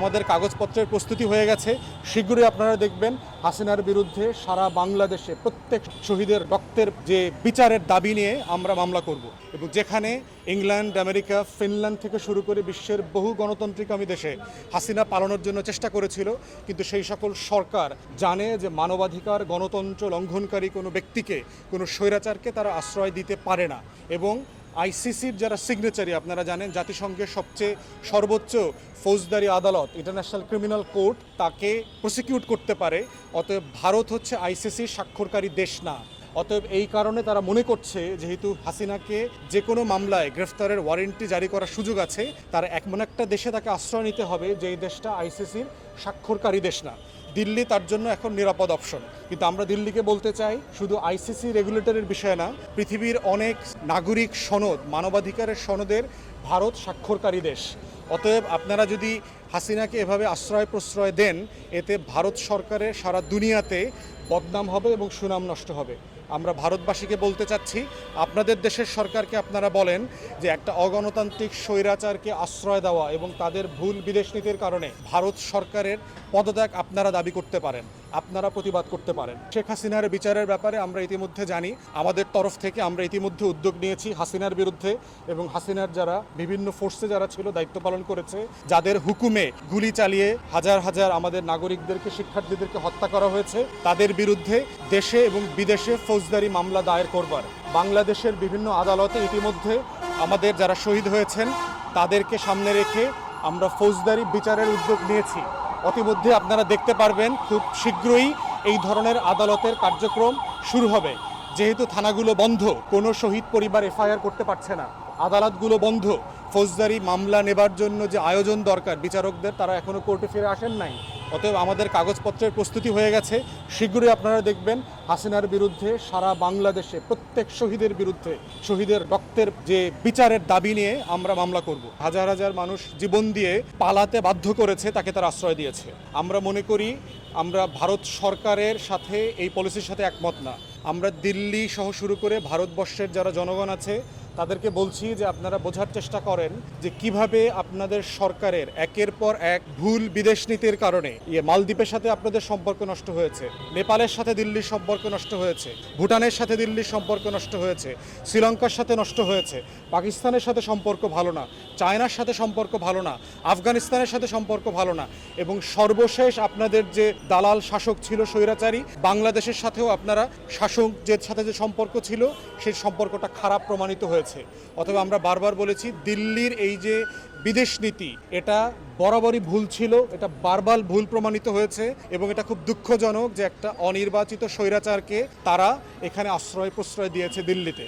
আমাদের কাগজপত্রের প্রস্তুতি হয়ে গেছে। শীঘ্রই আপনারা দেখবেন হাসিনার বিরুদ্ধে সারা বাংলাদেশে প্রত্যেক শহীদের রক্তের যে বিচারের দাবি নিয়ে আমরা মামলা করব এবং যেখানে ইংল্যান্ড, আমেরিকা, ফিনল্যান্ড থেকে শুরু করে বিশ্বের বহু গণতান্ত্রিক আমি দেশে হাসিনা পালানোর জন্য চেষ্টা করেছিল। কিন্তু সেই সকল সরকার জানে যে মানবাধিকার, গণতন্ত্র লঙ্ঘনকারী কোনো ব্যক্তিকে, কোনো স্বৈরাচারকে তারা আশ্রয় দিতে পারে না এবং আইসিসির যারা সিগনেচারি আপনারা জানেন জাতিসংঘের সবচেয়ে সর্বোচ্চ ফৌজদারি আদালত ইন্টারন্যাশনাল ক্রিমিনাল কোর্ট তাকে প্রসিকিউট করতে পারে। অতএব ভারত হচ্ছে আইসিসির স্বাক্ষরকারী দেশ না। অতএব এই কারণে তারা মনে করছে, যেহেতু হাসিনাকে যে কোনো মামলায় গ্রেফতারের ওয়ারেন্টি জারি করার সুযোগ আছে, তার এমন একটা দেশে তাকে আশ্রয় নিতে হবে যেই দেশটা আইসিসির স্বাক্ষরকারী দেশ না। দিল্লি তার জন্য এখন নিরাপদ অপশন। কিন্তু আমরা দিল্লিকে বলতে চাই, শুধু আইসিসি রেগুলেটরের বিষয় না, পৃথিবীর অনেক নাগরিক সনদ, মানবাধিকারের সনদের ভারত স্বাক্ষরকারী দেশ। অতএব আপনারা যদি হাসিনাকে এভাবে আশ্রয় প্রশ্রয় দেন, এতে ভারত সরকারের সারা দুনিয়াতে বদনাম হবে এবং সুনাম নষ্ট হবে। আমরা ভারতবাসীকে বলতে চাচ্ছি, আপনাদের দেশের সরকারকে আপনারা বলেন যে একটা অগণতান্ত্রিক স্বৈরাচারকে আশ্রয় দেওয়া এবং তাদের ভুল বিদেশ নীতির কারণে ভারত সরকারের পদত্যাগ আপনারা দাবি করতে পারেন। আপনারা প্রতিবাদ করতে পারেন। শেখ হাসিনার বিচারের ব্যাপারে আমরা ইতিমধ্যে জানি। আমাদের তরফ থেকে আমরা ইতিমধ্যে উদ্যোগ নিয়েছি হাসিনার বিরুদ্ধে এবং হাসিনার যারা বিভিন্ন ফোর্সে যারা ছিল দায়িত্ব পালন করেছে, যাদের হুকুমে গুলি চালিয়ে হাজার হাজার আমাদের নাগরিকদেরকে, শিক্ষার্থীদেরকে হত্যা করা হয়েছে, তাদের বিরুদ্ধে দেশে এবং বিদেশে ফৌজদারি মামলা দায়ের করবার। বাংলাদেশের বিভিন্ন আদালতে ইতিমধ্যে আমাদের যারা শহীদ হয়েছেন, তাদেরকে সামনে রেখে আমরা ফৌজদারি বিচারের উদ্যোগ নিয়েছি। অতিমধ্যে আপনারা দেখতে পারবেন খুব শীঘ্রই এই ধরনের আদালতের কার্যক্রম শুরু হবে। যেহেতু থানাগুলো বন্ধ, কোনো শহীদ পরিবার এফআইআর করতে পারছে না। আদালতগুলো বন্ধ। ফৌজদারি মামলা নেবার জন্য যে আয়োজন দরকার, বিচারকদের তারা এখনও কোর্টে ফিরে আসেন নাই। অতএব আমাদের কাগজপত্রের প্রস্তুতি হয়ে গেছে। শীঘ্রই আপনারা দেখবেন হাসিনার বিরুদ্ধে সারা বাংলাদেশে প্রত্যেক শহীদের বিরুদ্ধে শহীদের রক্তের যে বিচারের দাবি নিয়ে আমরা মামলা করব। হাজার হাজার মানুষ জীবন দিয়ে পালাতে বাধ্য করেছে, তাকে তার আশ্রয় দিয়েছে। আমরা মনে করি আমরা ভারত সরকারের সাথে এই পলিসির সাথে একমত না। আমরা দিল্লি সহ শুরু করে ভারতবর্ষের যারা জনগণ আছে, তাদেরকে বলছি যে আপনারা বোঝার চেষ্টা করেন যে কীভাবে আপনাদের সরকারের একের পর এক ভুল বিদেশ নীতির কারণে ইয়ে মালদ্বীপের সাথে আপনাদের সম্পর্ক নষ্ট হয়েছে, নেপালের সাথে দিল্লির সম্পর্ক নষ্ট হয়েছে। ভুটানের সাথে দিল্লির সম্পর্ক নষ্ট হয়েছে। শ্রীলঙ্কার সাথে নষ্ট হয়েছে। পাকিস্তানের সাথে সম্পর্ক ভালো না। চায়নার সাথে সম্পর্ক ভালো না। আফগানিস্তানের সাথে সম্পর্ক ভালো না। এবং সর্বশেষ আপনাদের যে দালাল শাসক ছিল স্বৈরাচারী, বাংলাদেশের সাথেও আপনারা শাসক যে সাথে যে সম্পর্ক ছিল, সেই সম্পর্কটা খারাপ প্রমাণিত হয়েছে। অথবা আমরা বারবার বলেছি, দিল্লির এই যে বিদেশ নীতি, এটা বরাবরই ভুল ছিল, এটা বারবার ভুল প্রমাণিত হয়েছে এবং এটা খুব দুঃখজনক যে একটা অনির্বাচিত স্বৈরাচারকে তারা এখানে আশ্রয় প্রশ্রয় দিয়েছে দিল্লিতে।